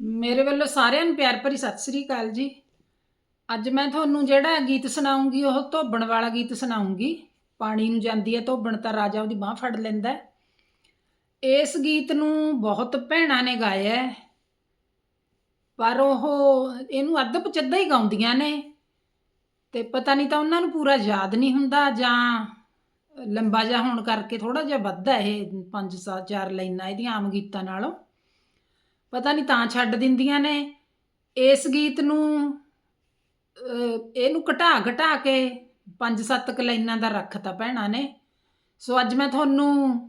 ਮੇਰੇ ਵੱਲੋਂ ਸਾਰਿਆਂ ਨੂੰ ਪਿਆਰ ਭਰੀ ਸਤਿ ਸ੍ਰੀ ਅਕਾਲ ਜੀ। ਅੱਜ ਮੈਂ ਤੁਹਾਨੂੰ ਜਿਹੜਾ ਗੀਤ ਸੁਣਾਉਂਗੀ, ਉਹ ਧੋਬਣ ਵਾਲਾ ਗੀਤ ਸੁਣਾਉਂਗੀ। ਪਾਣੀ ਨੂੰ ਜਾਂਦੀ ਹੈ ਧੋਬਣ ਤਾਂ ਰਾਜਾ ਉਹਦੀ ਬਾਹ ਫੜ ਲੈਂਦਾ ਇਸ ਗੀਤ ਨੂੰ ਬਹੁਤ ਭੈਣਾਂ ਨੇ ਗਾਇਆ ਹੈ। ਪਰ ਉਹ ਇਹਨੂੰ ਅੱਧ ਪਚੱਧਾ ਹੀ ਗਾਉਂਦੀਆਂ ਨੇ। ਤੇ ਪਤਾ ਨਹੀਂ ਤਾਂ ਉਹਨਾਂ ਨੂੰ ਪੂਰਾ ਯਾਦ ਨਹੀਂ ਹੁੰਦਾ ਜਾਂ ਲੰਬਾ ਜਿਹਾ ਹੋਣ ਕਰਕੇ ਥੋੜਾ ਜਿਹਾ ਵੱਧਦਾ ਇਹ ਪੰਜ ਸੱਤ ਚਾਰ ਲਾਈਨਾਂ ਇਹਦੀਆਂ ਆਮ ਗੀਤਾਂ ਨਾਲੋਂ। ਪਤਾ ਨਹੀਂ ਤਾਂ ਛੱਡ ਦਿੰਦੀਆਂ ਨੇ। ਇਸ ਗੀਤ ਨੂੰ ਇਹਨੂੰ ਘਟਾ ਘਟਾ ਕੇ ਪੰਜ ਸੱਤ ਕੁ ਲਾਈਨਾਂ ਦਾ ਰੱਖਤਾ ਭੈਣਾਂ ਨੇ। ਸੋ ਅੱਜ ਮੈਂ ਤੁਹਾਨੂੰ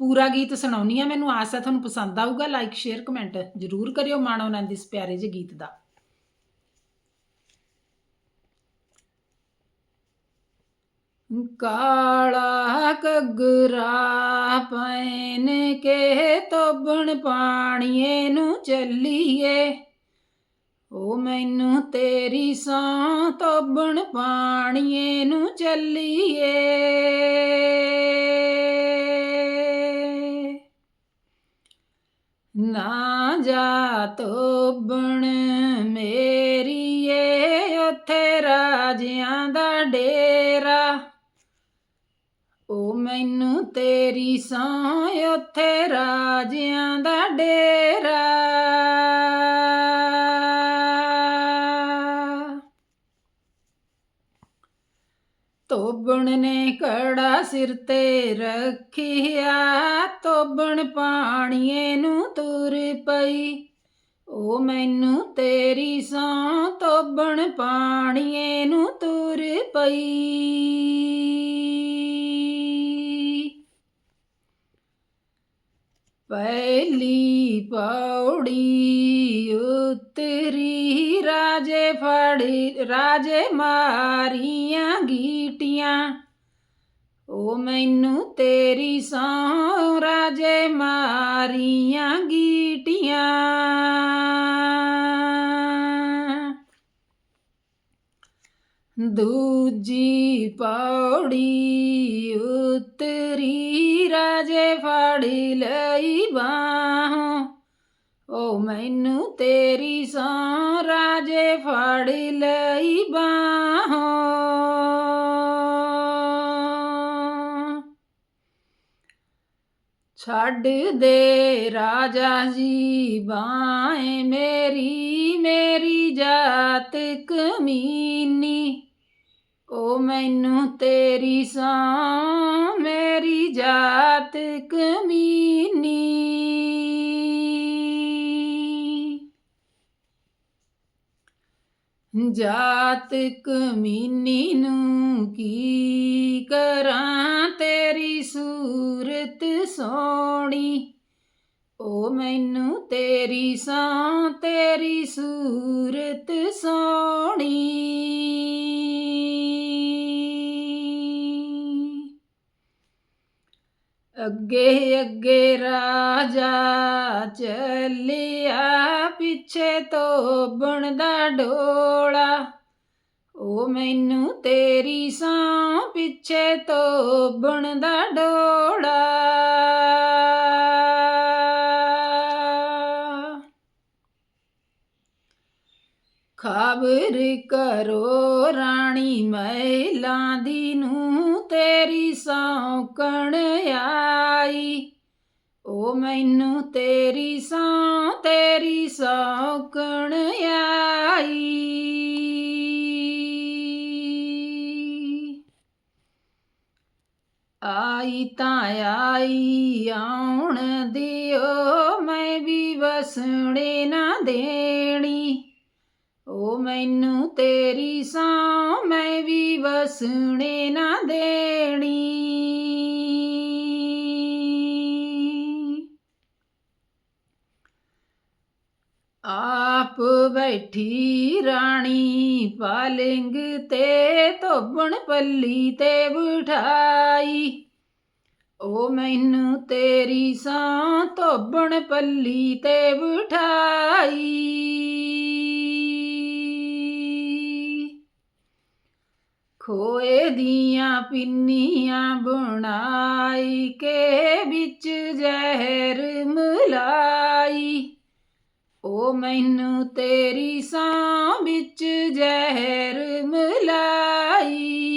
ਪੂਰਾ ਗੀਤ ਸੁਣਾਉਣੀ ਆ। ਮੈਨੂੰ ਆਸ ਹੈ ਤੁਹਾਨੂੰ ਪਸੰਦ ਆਊਗਾ। ਲਾਈਕ ਸ਼ੇਅਰ ਕਮੈਂਟ ਜ਼ਰੂਰ ਕਰਿਓ ਮਾਣੋ ਨੰਦ ਇਸ ਪਿਆਰੇ ਜਿਹੇ ਗੀਤ ਦਾ। ਕਾਲਾ ਕਗਰਾ ਪੈਨ ਕੇ ਤੋਬਣ ਪਾਣੀਏ ਨੂੰ ਚੱਲੀਏ। ਓ ਮੈਨੂੰ ਤੇਰੀ ਸਾਂ ਤੋਬਣ ਪਾਣੀਏ ਨੂੰ ਚੱਲੀਏ। ਨਾ ਜਾ ਤੋਬਣ ਮੇਰੀਏ, ਉੱਥੇ ਰਾਜਿਆਂ ਦਾ ਮੈਨੂੰ ਤੇਰੀ ਸਾਂ ਉੱਥੇ ਰਾਜਿਆਂ ਦਾ ਡੇਰਾ। ਤੋਬਣ ਨੇ ਕੜਾ ਸਿਰ ਤੇ ਰੱਖਿਆ ਤੋਬਣ ਪਾਣੀਏ ਨੂੰ ਤੁਰ ਪਈ। ਓ ਮੈਨੂੰ ਤੇਰੀ ਸਾਂ ਤੋਬਣ ਪਾਣੀਏ ਨੂੰ ਤੁਰ ਪਈ। ਪਹਿਲੀ ਪੌੜੀ ਉਤਰੀ ਰਾਜੇ ਫੜੀ, ਰਾਜੇ ਮਾਰੀਆਂ ਗੀਟੀਆਂ। ਓ ਮੈਨੂੰ ਤੇਰੀ ਸੌ ਰਾਜੇ ਮਾਰੀਆਂ ਗੀਟੀਆਂ। ਦੂਜੀ ਪੌੜੀ ਉਤਰੀ, ਰਾਜੇ ਫੜੀ ਲਈ ਬਾਹੋਂ। ਓ ਮੈਨੂੰ ਤੇਰੀ ਸਾਂ ਰਾਜੇ ਫੜ ਲਈ ਬਾਹੋਂ। ਛੱਡ ਦੇ ਰਾਜਾ ਜੀ ਬਾਏ ਮੇਰੀ ਮੇਰੀ ਜਾਤ ਕਮੀਨੀ। ਓ ਮੈਨੂੰ ਤੇਰੀ ਸਾਂ ਮੇਰੀ ਜਾਤ ਕਮੀਨੀ। ਜਾਤ ਕਮੀਨੀ ਨੂੰ ਕੀ ਕਰਾਂ ਤੇਰੀ ਸੂਰਤ ਸੋਹਣੀ? ਓ ਮੈਨੂੰ ਤੇਰੀ ਸਾਂ ਤੇਰੀ ਸੂਰਤ ਸੋਹਣੀ। ਅੱਗੇ ਅੱਗੇ ਰਾਜਾ ਚੱਲਿਆ, ਪਿੱਛੇ ਤੋਬਣ ਦਾ ਡੋਲਾ। ਓ ਮੈਨੂੰ ਤੇਰੀ ਸਾਂ ਪਿੱਛੇ ਤੋਬਣ ਦਾ ਡੋਲਾ। ਖਬਰ ਕਰੋ ਰਾਣੀ ਮਹਿਲਾਂ ਦੀ ਨੂੰ ਤੇਰੀ ਸੌਂਕਣ ਆਈ। ਓ ਮੈਨੂੰ ਤੇਰੀ ਸੌ, ਤੇਰੀ ਸੌਂਕਣ ਆਈ। ਆਈ ਤਾਂ ਆਈ, ਆਉਣ ਦਿਓ, ਮੈਂ ਵੀ ਵਸਣੇ ਨਾ ਦੇਣੀ। ਮੈਨੂੰ ਤੇਰੀ ਸਾਂ ਮੈਂ ਵੀ ਵਸਣੇ ਨਾ ਦੇਣੀ। ਆਪ ਬੈਠੀ ਰਾਣੀ ਪਾਲਿੰਗ ਤੇ ਧੋਬਣ ਪੱਲੀ ਤੇ ਬਿਠਾਈ। ਓ ਮੈਨੂੰ ਤੇਰੀ ਸਾਂ ਧੋਬਣ ਪੱਲੀ ਤੇ ਬਿਠਾਈ। ਖੋਏ ਦੀਆਂ ਪਿੰਨੀਆਂ ਬਣਾਈ ਕੇ ਵਿੱਚ ਜ਼ਹਿਰ ਮਲਾਈ। ਓ ਮੈਨੂੰ ਤੇਰੀ ਸਾਂ ਵਿੱਚ ਜ਼ਹਿਰ ਮਲਾਈ।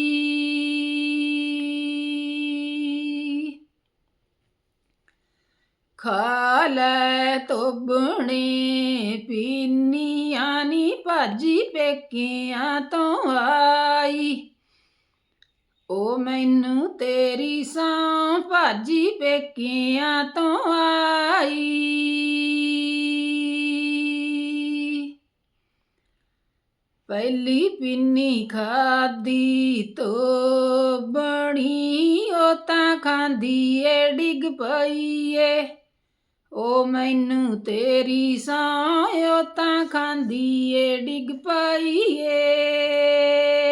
ਖਾ ਲੈ ਤੋਬਣੇ ਪੀਨੀਆਂ ਨੀ ਭਾਜੀ ਪੇਕਿਆਂ ਤੋਂ ਆਈ। ਓ ਮੈਨੂੰ ਤੇਰੀ ਸਾਂ ਭਾਜੀ ਪੇਕਿਆਂ ਤੋਂ ਆਈ। ਪਹਿਲੀ ਪਿੰਨੀ ਖਾਦੀ ਤੋ ਬਣੀ, ਉਹ ਤਾਂ ਖਾਂਦੀ ਏ, ਡਿੱਗ ਪਈ ਏ। ਓ ਮੈਨੂੰ ਤੇਰੀ ਸਾਂ ਉਹ ਤਾਂ ਖਾਂਦੀ ਏ, ਡਿੱਗ ਪਈ ਏ।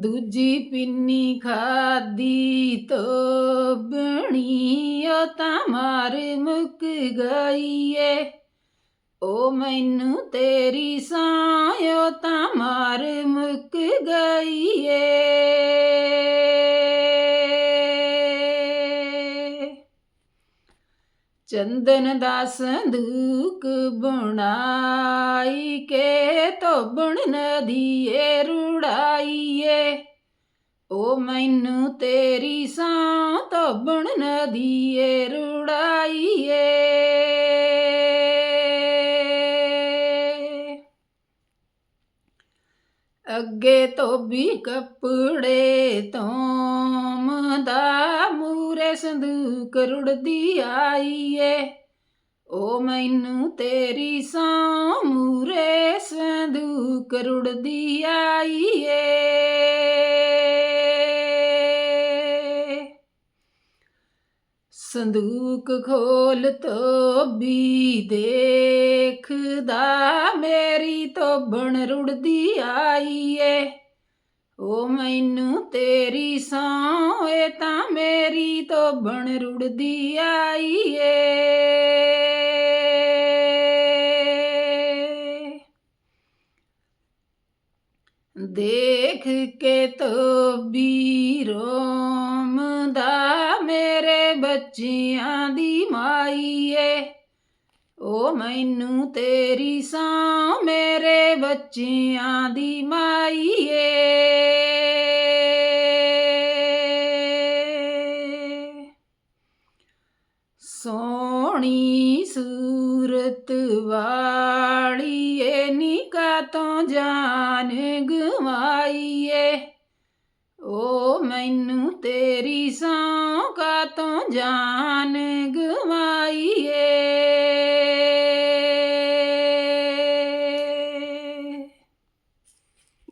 ਦੂਜੀ ਪਿੰਨੀ ਖਾਦੀ ਤੋ ਬਣੀ ਉਹ ਤਾਂ ਮਾਰ ਮੁੱਕ ਗਈ ਏ ਓ ਮੈਨੂੰ ਤੇਰੀ ਸਾਂ ਉਹ ਤਾਂ ਮਾਰ ਮੁੱਕ ਗਈ ਏ ਚੰਦਨ ਦਾ ਸੰਦੂਕ ਬੁਣਾਈ ਕੇ ਧੋਬਣ ਨਦੀਏ ਰੁੜਾਈਏ। ਓ ਮੈਨੂੰ ਤੇਰੀ ਸਾਂ ਧੋਬਣ ਨਦੀਏ ਰੁੜਾਈਏ। ਅੱਗੇ ਧੋਬੀ ਕੱਪੜੇ ਧੋਮਦਾ ਮੂਰੇ ਸੰਦੂਕ ਰੁੜਦੀ ਆਈਏ। ਓ ਮੈਨੂੰ ਤੇਰੀ ਸਾਂ ਮੂਰੇ ਸੰਦੂਕ ਰੁੜਦੀ ਆਈਏ। ਸੰਦੂਕ ਖੋਲ ਤੋਬੀ ਦੇਖਦਾ ਮੇਰੀ ਤੋਬਣ ਰੁੜਦੀ ਆਈ ਆਈਏ। ਓ ਮੈਨੂੰ ਤੇਰੀ ਸਾਂ ਏ ਤਾਂ ਮੇਰੀ ਤੋਬਣ ਰੁੜਦੀ ਆਈ ਆਈਏ। ਦੇਖ ਕੇ ਤੋਬੀ ਰੋਮਦਾ ਮੇਰੇ ਬੱਚਿਆਂ ਦੀ ਮਾਈਏ ਓ ਮੈਨੂੰ ਤੇਰੀ ਸਾਂ ਮੇਰੇ ਬੱਚਿਆਂ ਦੀ ਮਾਈਏ ਸੋਹਣੀ ਸੂਰਤ ਵਾਲੀ ਏ ਨਿਕਾ ਤੋਂ ਜਾਨ ਗਵਾਈਏ ਓ ਮੈਨੂੰ ਤੇਰੀ ਸਾਂ ਜਾਨ ਗਵਾਈ